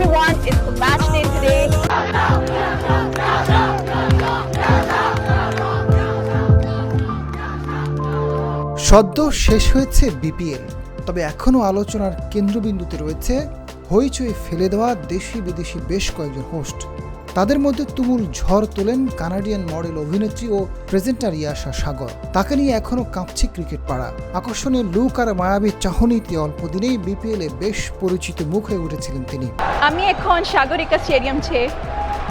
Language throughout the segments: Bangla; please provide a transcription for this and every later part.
everyone. It's the match day today. সদ্য শেষ হয়েছে বিপিএল, তবে এখনও আলোচনার কেন্দ্রবিন্দুতে রয়েছে, হইচই ফেলে দেওয়া দেশি বিদেশি বেশ কয়েকজন হোস্ট তাদের মধ্যে তুমুল ঝড় তোলেন কানাডিয়ান মডেল অভিনেত্রী ও প্রেজেন্টার ইয়াশা সাগর। তাকে নিয়ে এখনও কাঁপছে ক্রিকেট পাড়া। আকর্ষণীয় লুক আর মায়াবী চাহনিতে অল্প দিনেই বিপিএলে বেশ পরিচিত মুখ হয়ে উঠেছিলেন তিনি। আমি এখন সাগরিকা স্টেডিয়ামছে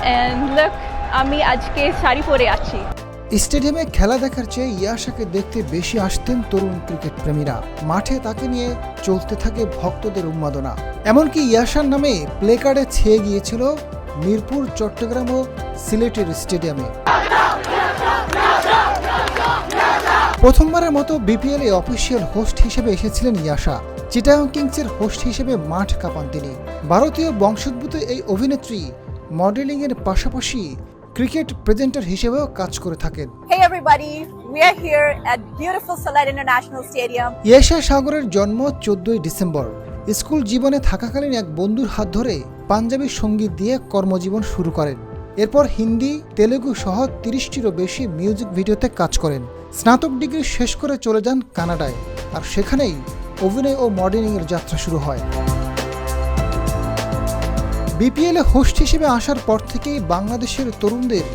অ্যান্ড লুক আমি আজকে শাড়ি পরে আছি। স্টেডিয়ামে খেলা দেখার চেয়ে ইয়াশাকে দেখতে বেশি আসতেন তরুণ ক্রিকেট প্রেমীরা। মাঠে তাকে নিয়ে চলতে থাকে ভক্তদের উন্মাদনা। এমনকি ইয়াশার নামে প্লেকার্ডে ছেয়ে গিয়েছিল মিরপুর চট্টগ্রাম ও সিলেটের স্টেডিয়ামে। প্রথমবারের মতো বিপিএল এ অফিসিয়াল হোস্ট হিসেবে এসেছিলেন ইয়াশা চিটাগং কিংসের হোস্ট হিসেবে মাঠ কাঁপান তিনি। ভারতীয় বংশোদ্ভূত এই অভিনেত্রী মডেলিংয়ের পাশাপাশি ক্রিকেট প্রেজেন্টার হিসেবেও কাজ করে থাকেন। Hey everybody, we are here at beautiful Salat International Stadium. Yesha সাগরের জন্ম চোদ্দই ডিসেম্বর। স্কুল জীবনে থাকাকালীন এক বন্ধুর হাত ধরে পাঞ্জাবি সংগীত দিয়ে কর্মজীবন শুরু করেন। এরপর হিন্দি, তেলেগু সহ তিরিশটিরও বেশি মিউজিক ভিডিওতে কাজ করেন। স্নাতক ডিগ্রি শেষ করে চলে যান কানাডায়। আর সেখানেই অভিনয় ও মডেলিংয়ের যাত্রা শুরু হয়। বিপিএলে হোস্ট হিসেবে আসার পর থেকেই বাংলাদেশের তরুণদের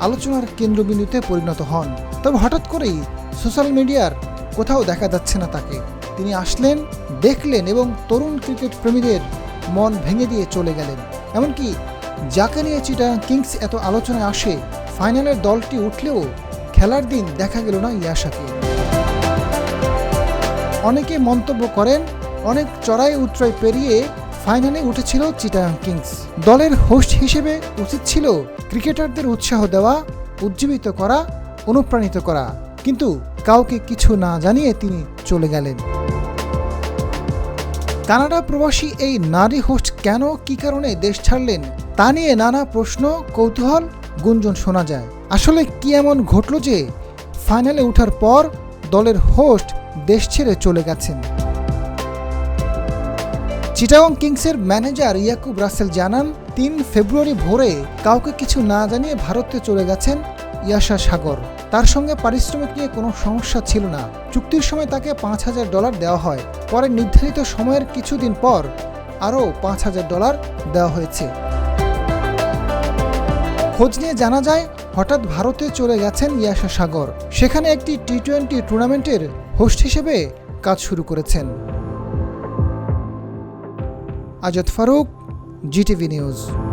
আলোচনার কেন্দ্রবিন্দুতে পরিণত হন। তবে হঠাৎ করেই সোশ্যাল মিডিয়ার কোথাও দেখা যাচ্ছে না তাকে। তিনি আসলেন, দেখলেন এবং তরুণ ক্রিকেট প্রেমীদের মন ভেঙে দিয়ে চলে গেলেন। এমনকি যাকে নিয়ে চিটাগাং কিংস এত আলোচনায় আসে, ফাইনালের দলটি উঠলেও খেলার দিন দেখা গেল না ইয়াশাকে অনেকে মন্তব্য করেন, অনেক চড়াই উতরাই পেরিয়ে ফাইনালে উঠেছিল চিটাগাং কিংস। দলের হোস্ট হিসেবে উচিত ছিল ক্রিকেটারদের উৎসাহ দেওয়া, উজ্জীবিত করা, অনুপ্রাণিত করা। কিন্তু কাউকে কিছু না জানিয়ে তিনি চলে গেলেন। কানাডা প্রবাসী এই নারী হোস্ট কেন, কি কারণে দেশ ছাড়লেন, তা নিয়ে নানা প্রশ্ন, কৌতূহল, গুঞ্জন শোনা যায়। আসলে কি এমন ঘটল যে, ফাইনালে ওঠার পর দলের হোস্ট দেশ ছেড়ে চলে গেছেন? চিটাগং কিংসের ম্যানেজার ইয়াকুব রাসেল জানান, তিন ফেব্রুয়ারি ভোরে কাউকে কিছু না জানিয়ে ভারতে চলে গেছেন ইয়াশা সাগর। তার সঙ্গে পারিশ্রমিক নিয়ে কোনো সমস্যা ছিল না। চুক্তির সময় তাকে পাঁচ হাজার ডলার দেওয়া হয়। পরে নির্ধারিত সময়ের কিছুদিন পর আরও পাঁচ হাজার ডলার দেওয়া হয়েছে। খোঁজ নিয়ে জানা যায়, হঠাৎ ভারতে চলে গেছেন ইয়াশা সাগর। সেখানে একটি টি টোয়েন্টি টুর্নামেন্টের হোস্ট হিসেবে কাজ শুরু করেছেন। Azad Faruk, GTV news.